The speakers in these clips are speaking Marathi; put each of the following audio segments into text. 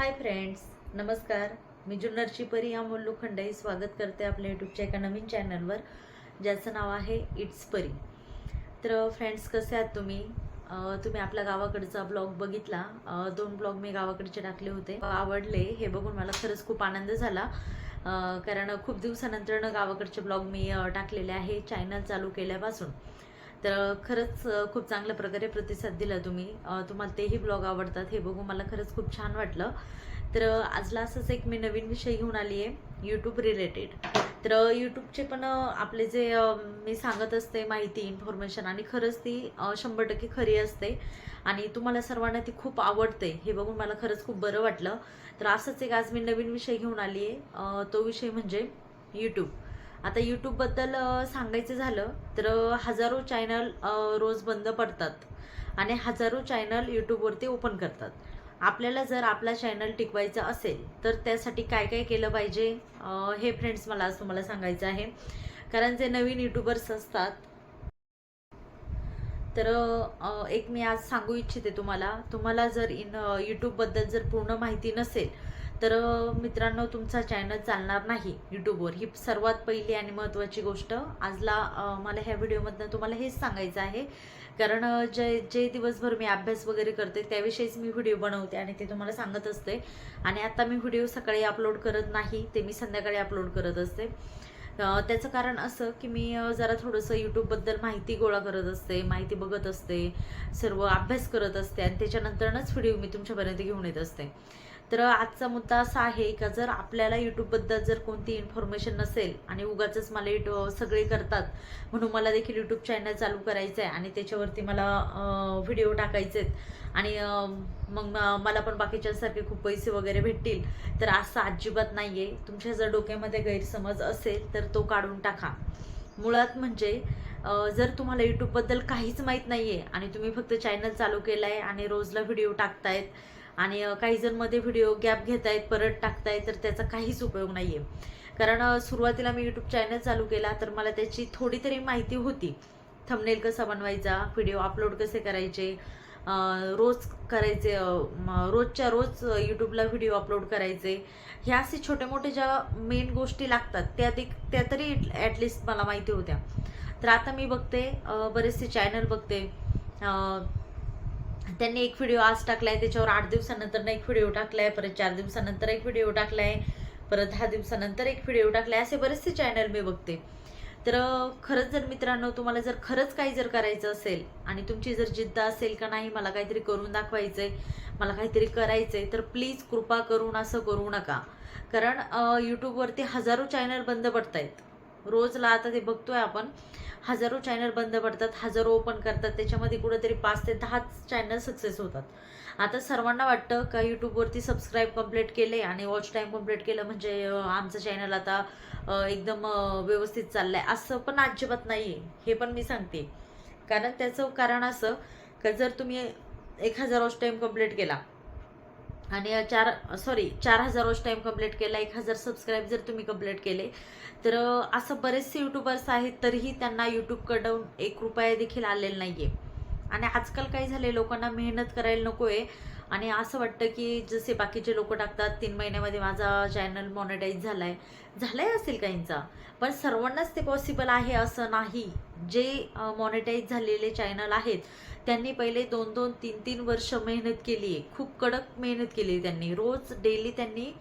हाय फ्रेंड्स नमस्कार. मी जुन्नरची परी हा मोल्लू खंडाई स्वागत करते आपल्या यूट्यूबच्या एका नवीन चॅनलवर ज्याचं नाव आहे इट्स परी तर फ्रेंड्स कसे आहात तुम्ही? तुम्ही आपल्या गावाकडचा ब्लॉग बघितला. दोन ब्लॉग मी गावाकडचे टाकले होते. आवडले. हे बघून मला खरंच खूप आनंद झाला. कारण खूप दिवसानंतर गावाकडचे ब्लॉग मी टाकलेले आहे. चॅनल चालू केल्यापासून. तर खरंच खूप चांगल्या प्रकारे प्रतिसाद दिला तुम्ही. तुम्हाला तेही ब्लॉग आवडतात. हे बघून मला खरंच खूप छान वाटलं. तर आजला असंच एक मी नवीन विषय घेऊन आली आहे यूट्यूब रिलेटेड तर यूट्यूबचे पण आपले जे मी सांगत असते माहिती इन्फॉर्मेशन आणि खरंच ती शंभर टक्के खरी असते आणि तुम्हाला सर्वांना ती खूप आवडते. हे बघून मला खरंच खूप बरं वाटलं. तर असंच एक आज मी नवीन विषय घेऊन आली आहे. तो विषय म्हणजे यूट्यूब आता यूट्यूबबद्दल सांगायचं झालं तर हजारो चॅनल रोज बंद पडतात आणि हजारो चॅनल यूट्यूबवरती ओपन करतात. आपल्याला जर आपला चॅनल टिकवायचा असेल तर त्यासाठी काय काय केलं पाहिजे? हे फ्रेंड्स मला आज तुम्हाला सांगायचं आहे. कारण जे नवीन यूट्यूबर्स असतात तर एक मी आज सांगू इच्छिते तुम्हाला. तुम्हाला जर इन यूट्यूबबद्दल जर पूर्ण माहिती नसेल तर मित्रांनो तुमचा चॅनल चालणार नाही यूट्यूबवर ही सर्वात पहिली आणि महत्त्वाची गोष्ट. आजला मला ह्या व्हिडिओमधनं तुम्हाला हेच सांगायचं आहे. कारण जे जे दिवसभर मी अभ्यास वगैरे करते त्याविषयीच मी व्हिडिओ बनवते आणि ते तुम्हाला सांगत असते. आणि आता मी व्हिडिओ सकाळी अपलोड करत नाही ते मी संध्याकाळी अपलोड करत असते. त्याचं कारण असं की मी जरा थोडंसं यूट्यूबबद्दल माहिती गोळा करत असते माहिती बघत असते सर्व अभ्यास करत असते आणि त्याच्यानंतरच व्हिडिओ मी तुमच्यापर्यंत घेऊन येत असते. तर आजचा मुद्दा असा आहे का जर आपल्याला यूट्यूबबद्दल जर कोणती इन्फॉर्मेशन नसेल आणि उगाच मला युट्यूब सगळे करतात म्हणून मला देखील यूट्यूब चॅनल चालू करायचं आहे आणि त्याच्यावरती मला व्हिडिओ टाकायचे आहेत आणि मग मला पण बाकीच्यांसारखे खूप पैसे वगैरे भेटतील तर असं अजिबात नाही आहे तुमच्या जर डोक्यामध्ये गैरसमज असेल तर तो काढून टाका. मुळात म्हणजे जर तुम्हाला यूट्यूबबद्दल काहीच माहीत नाही आहे आणि तुम्ही फक्त चॅनल चालू केलं आहे आणि रोजला व्हिडिओ टाकतायत आणि काही जणमध्ये व्हिडिओ गॅप घेतायत परत टाकतायत तर त्याचा काहीच उपयोग नाही आहे कारण सुरुवातीला मी यूट्यूब चॅनल चालू केला तर मला त्याची थोडी तरी माहिती होती. थंबनेल कसा बनवायचा व्हिडिओ अपलोड कसे करायचे रोज करायचे रोजच्या रोज यूट्यूबला व्हिडिओ अपलोड करायचे. ह्या असे छोटे मोठे ज्या मेन गोष्टी लागतात त्या ते त्या तरी ॲटलिस्ट मला माहिती होत्या. तर आता मी बघते बरेचसे चॅनल बघते. त्यांनी एक व्हिडिओ आज टाकलाय त्याच्यावर आठ दिवसानंतर एक व्हिडिओ टाकलाय परत चार दिवसानंतर एक व्हिडिओ टाकलाय परत दहा दिवसानंतर एक व्हिडिओ टाकलाय असे बरेचसे चॅनल मी बघते. तर खरंच जर मित्रांनो तुम्हाला जर खरंच काही जर करायचं असेल आणि तुमची जर जिद्द असेल का नाही मला काहीतरी करून दाखवायचंय मला काहीतरी करायचंय तर प्लीज कृपा करून असं करू नका. कारण यूट्यूबवरती हजारो चॅनल बंद पडत आहेत रोजला आता ते बघतोय आपण. हजारो चॅनल बंद पडतात हजारो ओपन करतात त्याच्यामध्ये कुठेतरी पाच ते दहाच चॅनल सक्सेस होतात. आता सर्वांना वाटतं का यूट्यूबवरती सबस्क्राईब कंप्लीट केले आणि वॉच टाईम कंप्लीट केलं म्हणजे आमचं चॅनल आता एकदम व्यवस्थित चाललं आहे असं पण अजिबात नाही आहे हे पण मी सांगते. कारण त्याचं कारण असं का जर तुम्ही एक हजार वॉच टाईम कंप्लीट केला आणि चार सॉरी चार हजार वॉच टाईम कंप्लीट केला एक हजार सबस्क्राईब जर तुम्ही कंप्लीट केले तर असं बरेचसे युट्यूबर्स आहेत तरीही त्यांना यूट्यूबकडून एक रुपया देखील आलेला आहे आणि आजकाल काय झाले लोकांना मेहनत करायला नको आहे आणि असं वाटतं की जसे बाकीचे लोक टाकतात तीन महिन्यामध्ये माझा चॅनल मॉनिटाईज झालाय. झालाय असेल काहींचा पण सर्वांनाच ते पॉसिबल आहे असं नाही. जे मॉनिटाईज झालेले चॅनल आहेत त्यांनी पहिले दोन दोन तीन तीन वर्ष मेहनत केली आहे. खूप कडक मेहनत केली आहे त्यांनी. रोज डेली त्यांनी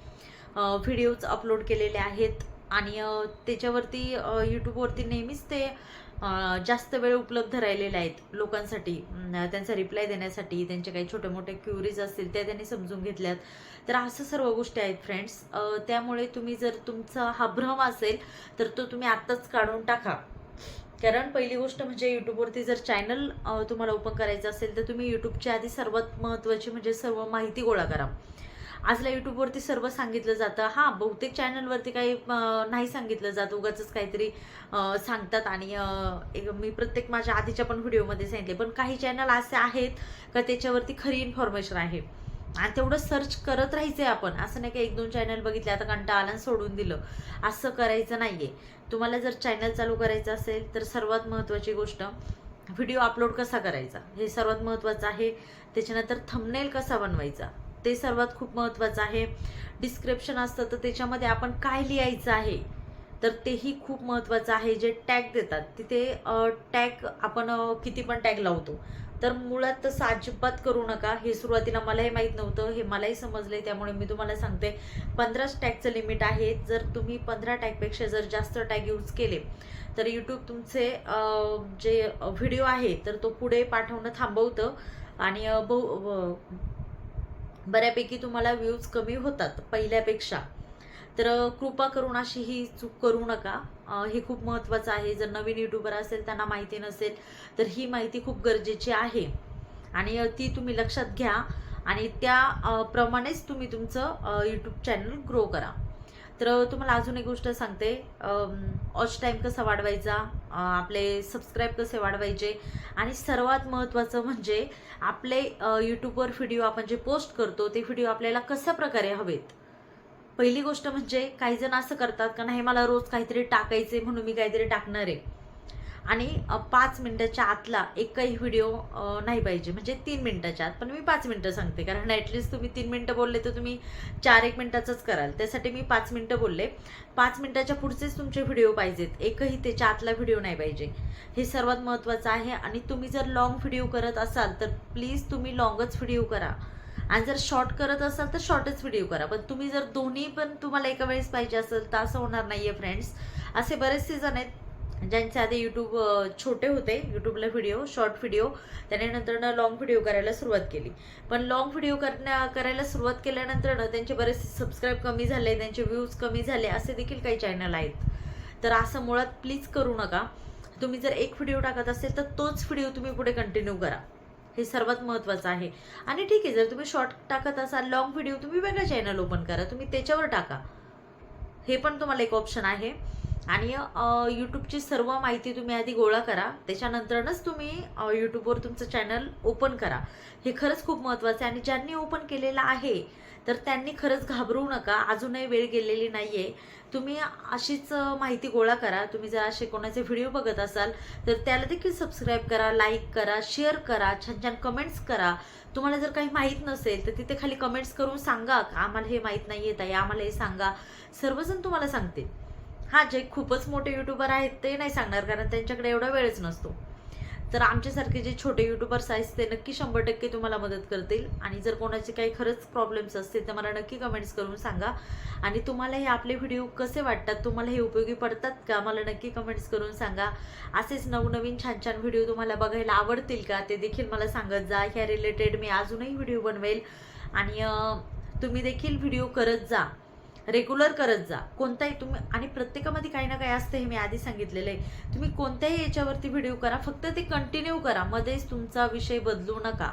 व्हिडिओज अपलोड केलेले आहेत. आणि त्याच्यावरती यूट्यूबवरती नेहमीच ते जास्त वेळ उपलब्ध राहिलेले आहेत लोकांसाठी. त्यांचा रिप्लाय देण्यासाठी त्यांचे काही छोटे मोठे क्युरीज असतील त्या त्यांनी समजून घेतल्यात. तर असं सर्व गोष्टी आहेत फ्रेंड्स त्यामुळे तुम्ही जर तुमचा हा भ्रम असेल तर तो तुम्ही आत्ताच काढून टाका. कारण पहिली गोष्ट म्हणजे यूट्यूबवरती जर चॅनल तुम्हाला ओपन करायचं असेल तर तुम्ही यूट्यूबच्या आधी सर्वात महत्त्वाची म्हणजे सर्व माहिती गोळा करा. आजला यूट्यूबवरती सर्व सांगितलं जातं. हां बहुतेक चॅनलवरती काही नाही सांगितलं जात. उगाच काहीतरी सांगतात आणि एक मी प्रत्येक माझ्या आधीच्या पण व्हिडिओमध्ये सांगितले. पण काही चॅनल असे आहेत का त्याच्यावरती खरी इन्फॉर्मेशन आहे? आणि तेवढं सर्च करत राहायचंय आपण. असं नाही का एक दोन चॅनल बघितले आता कंटा आला सोडून दिलं. असं करायचं नाहीये. तुम्हाला जर चॅनल चालू करायचं असेल तर सर्वात महत्त्वाची गोष्ट व्हिडिओ अपलोड कसा करायचा? हे सर्वात महत्त्वाचं आहे. त्याच्यानंतर थंबनेल कसा बनवायचा? ते सर्वात खूप महत्त्वाचं आहे. डिस्क्रिप्शन असतं तर त्याच्यामध्ये आपण काय लिहायचं आहे? तर तेही खूप महत्त्वाचं आहे जे टॅग देतात. तिथे टॅग आपण किती पण टॅग लावतो. तर मुळात तसं अजिबात करू नका. हे सुरुवातीला मलाही माहीत नव्हतं हे मलाही समजले त्यामुळे मी तुम्हाला सांगते. पंधराच टॅगचं लिमिट आहे. जर तुम्ही पंधरा टॅगपेक्षा जर जास्त टॅग यूज केले तर यूट्यूब तुमचे जे व्हिडिओ आहे तर तो पुढे पाठवणं थांबवतं. आणि बहु बऱ्यापैकी तुम्हाला व्ह्यूज कमी होतात पहिल्यापेक्षा. तर कृपा करून अशी ही चूक करू नका. हे खूप महत्त्वाचं आहे. जर नवीन युट्यूबर असेल त्यांना माहिती नसेल तर ही माहिती खूप गरजेची आहे. आणि ती तुम्ही लक्षात घ्या आणि त्या प्रमाणेच तुम्ही तुमचं यूट्यूब चॅनल ग्रो करा. तर तुम्हाला अजून एक गोष्ट सांगते. ऑच टाईम कसा वाढवायचा आपले सबस्क्राईब कसे वाढवायचे आणि सर्वात महत्त्वाचं म्हणजे आपले यूट्यूबवर व्हिडिओ आपण जे पोस्ट करतो ते व्हिडिओ आपल्याला कशा प्रकारे हवेत? पहिली गोष्ट म्हणजे काही जण असं करतात का नाही मला रोज काहीतरी टाकायचे म्हणून मी काहीतरी टाकणार. आहे आणि पाच मिनटाच्या आतला एकही व्हिडिओ नाही पाहिजे. म्हणजे तीन मिनटाच्या आत. पण मी पाच मिनटं सांगते. कारण ॲटलिस्ट तुम्ही तीन मिनटं बोलले तर तुम्ही चार एक मिनटाचंच कराल. त्यासाठी मी पाच मिनटं बोलले. पाच मिनटाच्या पुढचेच तुमचे व्हिडिओ पाहिजेत. एकही त्याच्या आतला व्हिडिओ नाही पाहिजे. हे सर्वात महत्त्वाचं आहे. आणि तुम्ही जर लॉंग व्हिडिओ करत असाल तर प्लीज तुम्ही लॉंगच व्हिडिओ करा. आणि जर शॉर्ट करत असाल तर शॉर्टच व्हिडिओ करा. पण तुम्ही जर दोन्ही पण तुम्हाला एका वेळेस पाहिजे असेल तर असं होणार नाही आहे फ्रेंड्स असे बरेचसे जण आहेत म्हणजे ज्यांचे आधी यूट्यूब छोटे होते. यूट्यूबला व्हिडिओ शॉर्ट व्हिडिओ त्याने नंतर लॉंग व्हिडिओ करायला सुरुवात केली. पण लॉंग व्हिडिओ करण्या करायला सुरुवात केल्यानंतर त्यांचे बरेचसे सबस्क्राईब कमी झाले त्यांचे व्ह्यूज कमी झाले असे देखील काही चॅनल आहेत. तर असं मुळात प्लीज करू नका. तुम्ही जर एक व्हिडिओ टाकत असेल तर तोच व्हिडिओ तुम्ही पुढे कंटिन्यू करा. हे सर्वात महत्त्वाचं आहे. आणि ठीक आहे जर तुम्ही शॉर्ट टाकत असाल लॉंग व्हिडिओ तुम्ही वेगळा चॅनल ओपन करा. तुम्ही त्याच्यावर टाका. हे पण तुम्हाला एक ऑप्शन आहे. आणि यूट्यूबची सर्व माहिती तुम्ही आधी गोळा करा. त्याच्यानंतरच तुम्ही यूट्यूबवर तुमचं चॅनल ओपन करा. हे खरंच खूप महत्त्वाचं आहे. आणि ज्यांनी ओपन केलेलं आहे तर त्यांनी खरंच घाबरू नका. अजूनही वेळ गेलेली नाही आहे तुम्ही अशीच माहिती गोळा करा. तुम्ही जर असे कोणाचे व्हिडिओ बघत असाल तर त्याला देखील सबस्क्राईब करा लाईक करा शेअर करा छान छान कमेंट्स करा. तुम्हाला जर काही माहीत नसेल तर तिथे खाली कमेंट्स करून सांगा का आम्हाला हे माहीत नाही येत आहे आम्हाला हे सांगा. सर्वजण तुम्हाला सांगतील. हा जे खूपच मोठे युट्यूबर आहेत ते नाही सांगणार कारण त्यांच्याकडे एवढा वेळच नसतो. तर आमच्यासारखे जे छोटे युट्यूबर्स आहेत ते नक्की शंभर टक्के तुम्हाला मदत करतील. आणि जर कोणाचे काही खरंच प्रॉब्लेम्स असतील तर मला नक्की कमेंट्स करून सांगा. आणि तुम्हाला हे आपले व्हिडिओ कसे वाटतात तुम्हाला हे उपयोगी पडतात का मला नक्की कमेंट्स करून सांगा. असेच नवनवीन छान छान व्हिडिओ तुम्हाला बघायला आवडतील का ते देखील मला सांगत जा. ह्या रिलेटेड मी अजूनही व्हिडिओ बनवेल. आणि तुम्ही देखील व्हिडिओ करत जा. रेग्युलर करत जा. कोणताही तुम्ही आणि प्रत्येकामध्ये काही ना काही असतं हे मी आधी सांगितलेलं आहे. तुम्ही कोणत्याही याच्यावरती व्हिडिओ करा फक्त ते कंटिन्यू करा. मध्येच तुमचा विषय बदलू नका.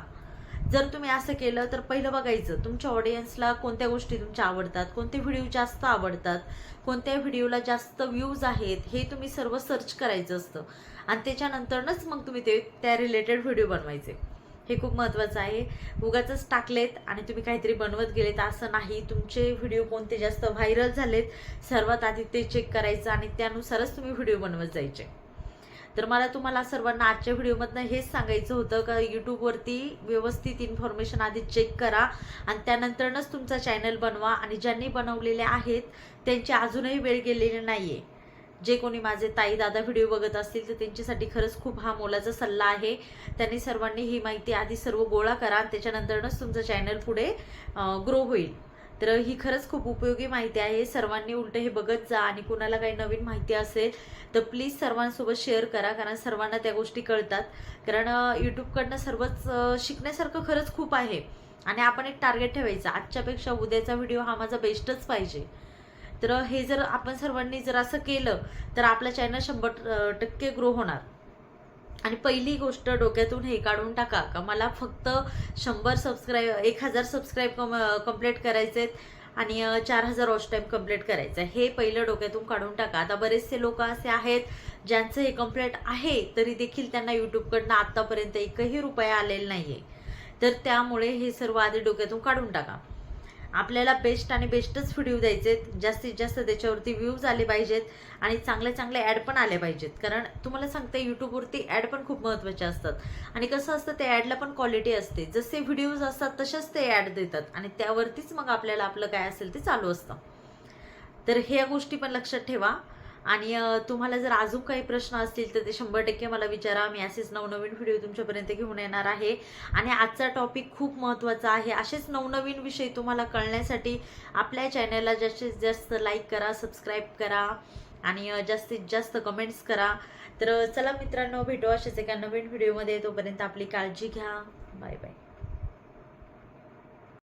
जर तुम्ही असं केलं तर पहिलं बघायचं तुमच्या ऑडियन्सला कोणत्या गोष्टी तुमच्या आवडतात कोणते व्हिडिओ जास्त आवडतात कोणत्या व्हिडिओला जास्त व्ह्यूज आहेत हे तुम्ही सर्व सर्च करायचं असतं. आणि त्याच्यानंतरच मग तुम्ही ते त्या रिलेटेड व्हिडिओ बनवायचे. हे खूप महत्त्वाचं आहे. उगाच टाकलेत आणि तुम्ही काहीतरी बनवत गेलेत असं नाही. तुमचे व्हिडिओ कोणते जास्त व्हायरल झालेत सर्वात आधी ते चेक करायचं आणि त्यानुसारच तुम्ही व्हिडिओ बनवत जायचे. तर मला तुम्हाला सर्वांना आजच्या व्हिडिओमधनं हेच सांगायचं होतं का यूट्यूबवरती व्यवस्थित इन्फॉर्मेशन आधी चेक करा आणि त्यानंतरनच तुमचा चॅनल बनवा आणि ज्यांनी बनवलेले आहेत त्यांची अजूनही वेळ गेलेली नाही आहे जे कोणी माझे ताई दादा व्हिडिओ बघत असतील तर त्यांच्यासाठी खरंच खूप हा मोलाचा सल्ला आहे. त्यांनी सर्वांनी ही माहिती आधी सर्व गोळा करा आणि त्याच्यानंतरच तुमचं चॅनल पुढे ग्रो होईल. तर ही खरंच खूप उपयोगी माहिती आहे. सर्वांनी उलट हे बघत जा आणि कुणाला काही नवीन माहिती असेल तर प्लीज सर्वांसोबत शेअर करा कारण सर्वांना त्या गोष्टी कळतात. कारण यूट्यूबकडनं सर्वच शिकण्यासारखं खरंच खूप आहे. आणि आपण एक टार्गेट ठेवायचं. आजच्यापेक्षा उद्याचा व्हिडिओ हा माझा बेस्टच पाहिजे. तर हे जर आपण सर्वांनी जर असं केलं तर आपलं चॅनल शंभर टक्के ग्रो होणार. आणि पहिली गोष्ट डोक्यातून हे काढून टाका का मला फक्त शंभर सबस्क्राईब एक हजार सबस्क्राईब कम कंप्लीट करायचे आहेत आणि चार हजार वॉच टाईम कंप्लीट करायचं आहे. हे पहिलं डोक्यातून काढून टाका. आता बरेचसे लोक असे आहेत ज्यांचं हे कंप्लीट आहे तरी देखील त्यांना यूट्यूबकडनं आत्तापर्यंत एकही रुपया आलेला नाही आहे तर त्यामुळे हे सर्व आधी डोक्यातून काढून टाका. आपल्याला बेस्ट आणि बेस्टच व्हिडिओ द्यायचे आहेत. जास्तीत जास्त त्याच्यावरती व्ह्यूज आले पाहिजेत आणि चांगले चांगले ॲड पण आले पाहिजेत. कारण तुम्हाला सांगते यूट्यूबवरती ॲड पण खूप महत्त्वाचे असतात. आणि कसं असतं त्या ॲडला पण क्वालिटी असते. जसे व्हिडिओज असतात तसेच ते ॲड देतात. आणि त्यावरतीच मग आपल्याला आपलं काय असेल ते चालू असतं. तर ह्या गोष्टी पण लक्षात ठेवा. आणि तुम्हाला जर अजून काही प्रश्न असतील तर ते शंभर टक्के मला विचारा. मी असेच नवनवीन व्हिडिओ तुमच्यापर्यंत घेऊन येणार आहे. आणि आजचा टॉपिक खूप महत्त्वाचा आहे. असेच नवनवीन विषय तुम्हाला कळण्यासाठी आपल्या चॅनलला जास्तीत जास्त लाईक करा सबस्क्राईब करा आणि जास्तीत जास्त कमेंट्स करा. तर चला मित्रांनो भेटू असेच एका नवीन व्हिडिओमध्ये. तोपर्यंत आपली काळजी घ्या. Bye bye